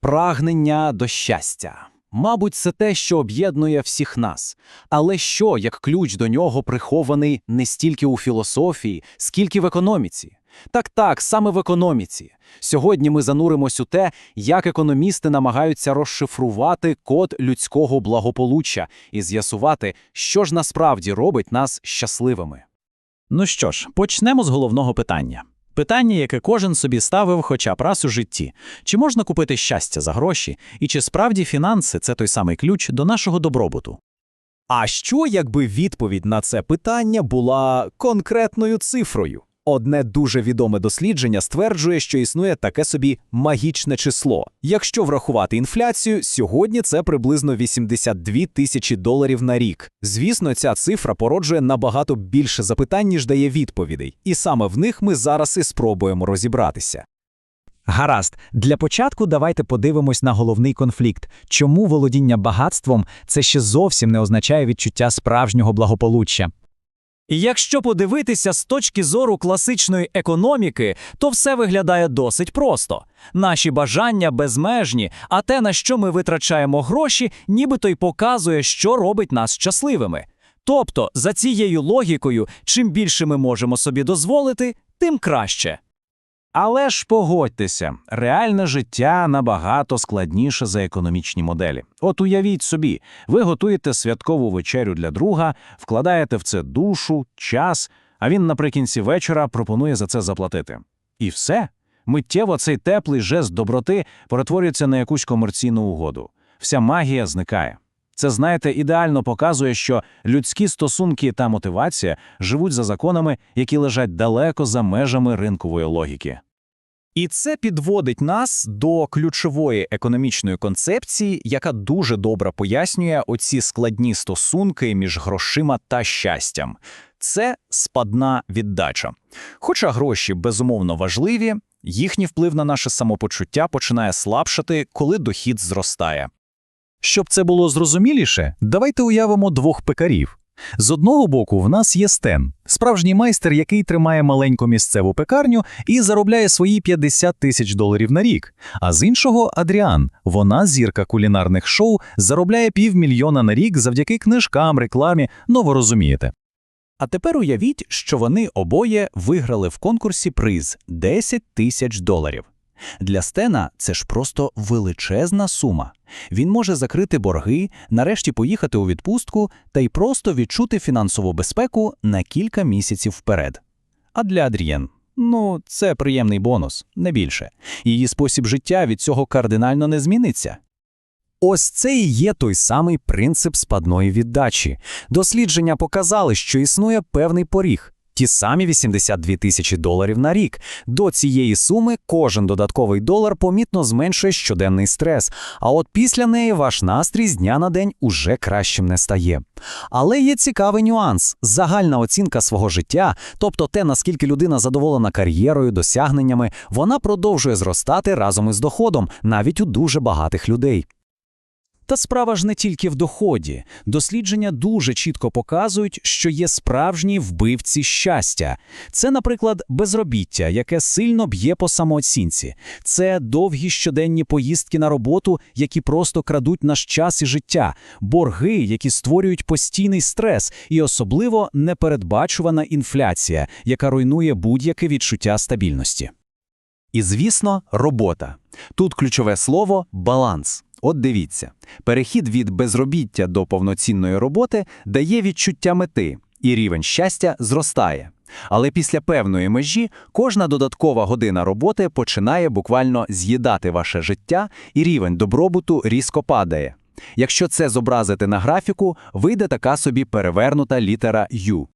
Прагнення до щастя. Мабуть, це те, що об'єднує всіх нас. Але що, як ключ до нього прихований не стільки у філософії, скільки в економіці? Так, так, саме в економіці. Сьогодні ми зануримось у те, як економісти намагаються розшифрувати код людського благополуччя і з'ясувати, що ж насправді робить нас щасливими. Ну що ж, почнемо з головного питання. Питання, яке кожен собі ставив хоча б раз у житті. Чи можна купити щастя за гроші, і чи справді фінанси – це той самий ключ до нашого добробуту? А що, якби відповідь на це питання була конкретною цифрою? Одне дуже відоме дослідження стверджує, що існує таке собі магічне число. Якщо врахувати інфляцію, сьогодні це приблизно 82 тисячі доларів на рік. Звісно, ця цифра породжує набагато більше запитань, ніж дає відповідей, і саме в них ми зараз і спробуємо розібратися. Гаразд, для початку давайте подивимось на головний конфлікт. Чому володіння багатством це ще зовсім не означає відчуття справжнього благополуччя? І якщо подивитися з точки зору класичної економіки, то все виглядає досить просто. Наші бажання безмежні, а те, на що ми витрачаємо гроші, нібито й показує, що робить нас щасливими. Тобто, за цією логікою, чим більше ми можемо собі дозволити, тим краще. Але ж погодьтеся, реальне життя набагато складніше за економічні моделі. От уявіть собі, ви готуєте святкову вечерю для друга, вкладаєте в це душу, час, а він наприкінці вечора пропонує за це заплатити. І все. Миттєво цей теплий жест доброти перетворюється на якусь комерційну угоду. Вся магія зникає. Це, знаєте, ідеально показує, що людські стосунки та мотивація живуть за законами, які лежать далеко за межами ринкової логіки. І це підводить нас до ключової економічної концепції, яка дуже добре пояснює оці складні стосунки між грошима та щастям. Це спадна віддача. Хоча гроші безумовно важливі, їхній вплив на наше самопочуття починає слабшати, коли дохід зростає. Щоб це було зрозуміліше, давайте уявимо двох пекарів. З одного боку, в нас є Стен, справжній майстер, який тримає маленьку місцеву пекарню і заробляє свої 50 тисяч доларів на рік. А з іншого Адріан. Вона зірка кулінарних шоу, заробляє півмільйона на рік завдяки книжкам, рекламі. Ну ви розумієте. А тепер уявіть, що вони обоє виграли в конкурсі приз 10 тисяч доларів. Для Стена це ж просто величезна сума. Він може закрити борги, нарешті поїхати у відпустку та й просто відчути фінансову безпеку на кілька місяців вперед. А для Адрієн, ну, це приємний бонус, не більше. Її спосіб життя від цього кардинально не зміниться. Ось це і є той самий принцип спадної віддачі. Дослідження показали, що існує певний поріг. Ті самі 82 тисячі доларів на рік. До цієї суми кожен додатковий долар помітно зменшує щоденний стрес, а от після неї ваш настрій з дня на день уже кращим не стає. Але є цікавий нюанс: загальна оцінка свого життя, тобто те, наскільки людина задоволена кар'єрою, досягненнями, вона продовжує зростати разом із доходом, навіть у дуже багатих людей. Та справа ж не тільки в доході. Дослідження дуже чітко показують, що є справжні вбивці щастя. Це, наприклад, безробіття, яке сильно б'є по самооцінці. Це довгі щоденні поїздки на роботу, які просто крадуть наш час і життя, борги, які створюють постійний стрес, і особливо непередбачувана інфляція, яка руйнує будь-яке відчуття стабільності. І, звісно, робота. Тут ключове слово баланс. От дивіться, перехід від безробіття до повноцінної роботи дає відчуття мети, і рівень щастя зростає. Але після певної межі кожна додаткова година роботи починає буквально з'їдати ваше життя, і рівень добробуту різко падає. Якщо це зобразити на графіку, вийде така собі перевернута літера U.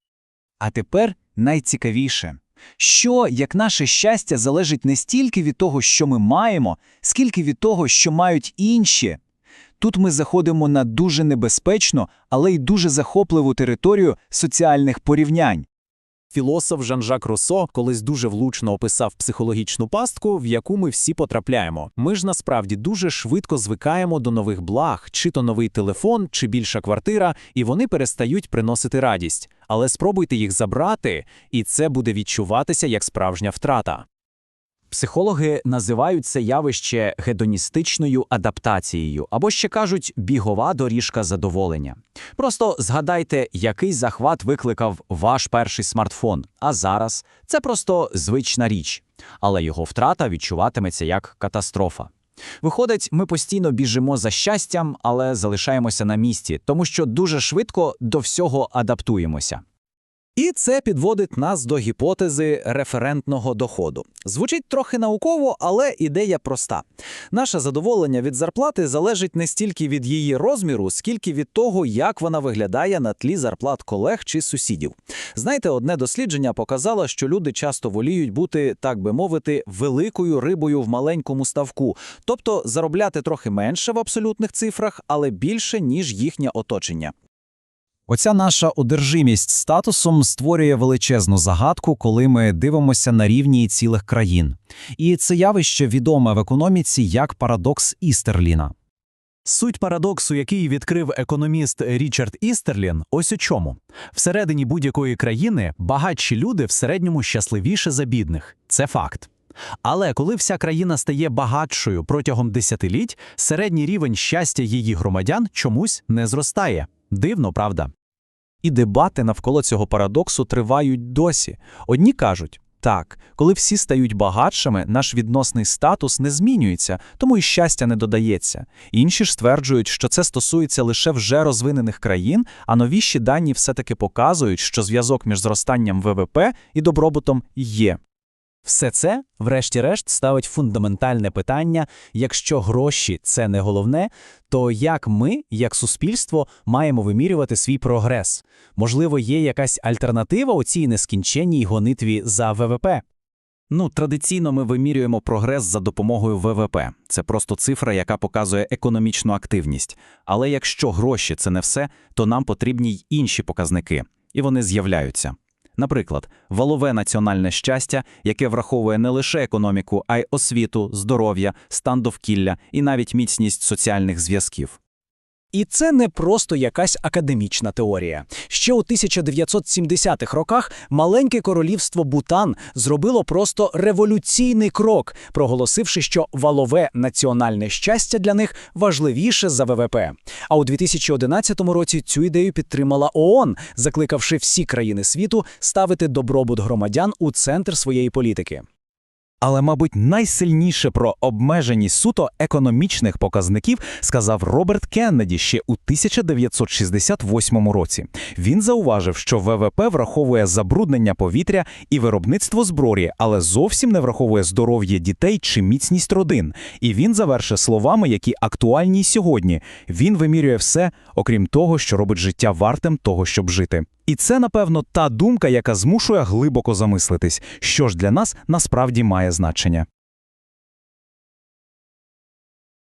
А тепер найцікавіше. Що, як наше щастя залежить не стільки від того, що ми маємо, скільки від того, що мають інші. Тут ми заходимо на дуже небезпечну, але й дуже захопливу територію соціальних порівнянь. Філософ Жан-Жак Руссо колись дуже влучно описав психологічну пастку, в яку ми всі потрапляємо. Ми ж насправді дуже швидко звикаємо до нових благ, чи то новий телефон, чи більша квартира, і вони перестають приносити радість. Але спробуйте їх забрати, і це буде відчуватися як справжня втрата. Психологи називають це явище гедоністичною адаптацією, або ще кажуть бігова доріжка задоволення. Просто згадайте, який захват викликав ваш перший смартфон, а зараз це просто звична річ, але його втрата відчуватиметься як катастрофа. Виходить, ми постійно біжимо за щастям, але залишаємося на місці, тому що дуже швидко до всього адаптуємося. І це підводить нас до гіпотези референтного доходу. Звучить трохи науково, але ідея проста. Наше задоволення від зарплати залежить не стільки від її розміру, скільки від того, як вона виглядає на тлі зарплат колег чи сусідів. Знаєте, одне дослідження показало, що люди часто воліють бути, так би мовити, великою рибою в маленькому ставку, тобто заробляти трохи менше в абсолютних цифрах, але більше, ніж їхнє оточення. Оця наша одержимість статусом створює величезну загадку, коли ми дивимося на рівні цілих країн. І це явище відоме в економіці як парадокс Істерліна. Суть парадоксу, який відкрив економіст Річард Істерлін, ось у чому. Всередині будь-якої країни багатші люди в середньому щасливіше за бідних. Це факт. Але коли вся країна стає багатшою протягом десятиліть, середній рівень щастя її громадян чомусь не зростає. Дивно, правда? І дебати навколо цього парадоксу тривають досі. Одні кажуть, так, коли всі стають багатшими, наш відносний статус не змінюється, тому і щастя не додається. Інші ж стверджують, що це стосується лише вже розвинених країн, а новіші дані все-таки показують, що зв'язок між зростанням ВВП і добробутом є. Все це, врешті-решт, ставить фундаментальне питання: якщо гроші це не головне, то як ми, як суспільство, маємо вимірювати свій прогрес? Можливо, є якась альтернатива у цій нескінченній гонитві за ВВП? Ну, традиційно ми вимірюємо прогрес за допомогою ВВП. Це просто цифра, яка показує економічну активність. Але якщо гроші це не все, то нам потрібні й інші показники, і вони з'являються. Наприклад, валове національне щастя, яке враховує не лише економіку, а й освіту, здоров'я, стан довкілля і навіть міцність соціальних зв'язків. І це не просто якась академічна теорія. Ще у 1970-х роках маленьке королівство Бутан зробило просто революційний крок, проголосивши, що валове національне щастя для них важливіше за ВВП. А у 2011 році цю ідею підтримала ООН, закликавши всі країни світу ставити добробут громадян у центр своєї політики. Але, мабуть, найсильніше про обмеженість суто економічних показників сказав Роберт Кеннеді ще у 1968 році. Він зауважив, що ВВП враховує забруднення повітря і виробництво зброї, але зовсім не враховує здоров'я дітей чи міцність родин. І він завершив словами, які актуальні сьогодні. Він вимірює все, окрім того, що робить життя вартим того, щоб жити. І це, напевно, та думка, яка змушує глибоко замислитись, що ж для нас насправді має значення.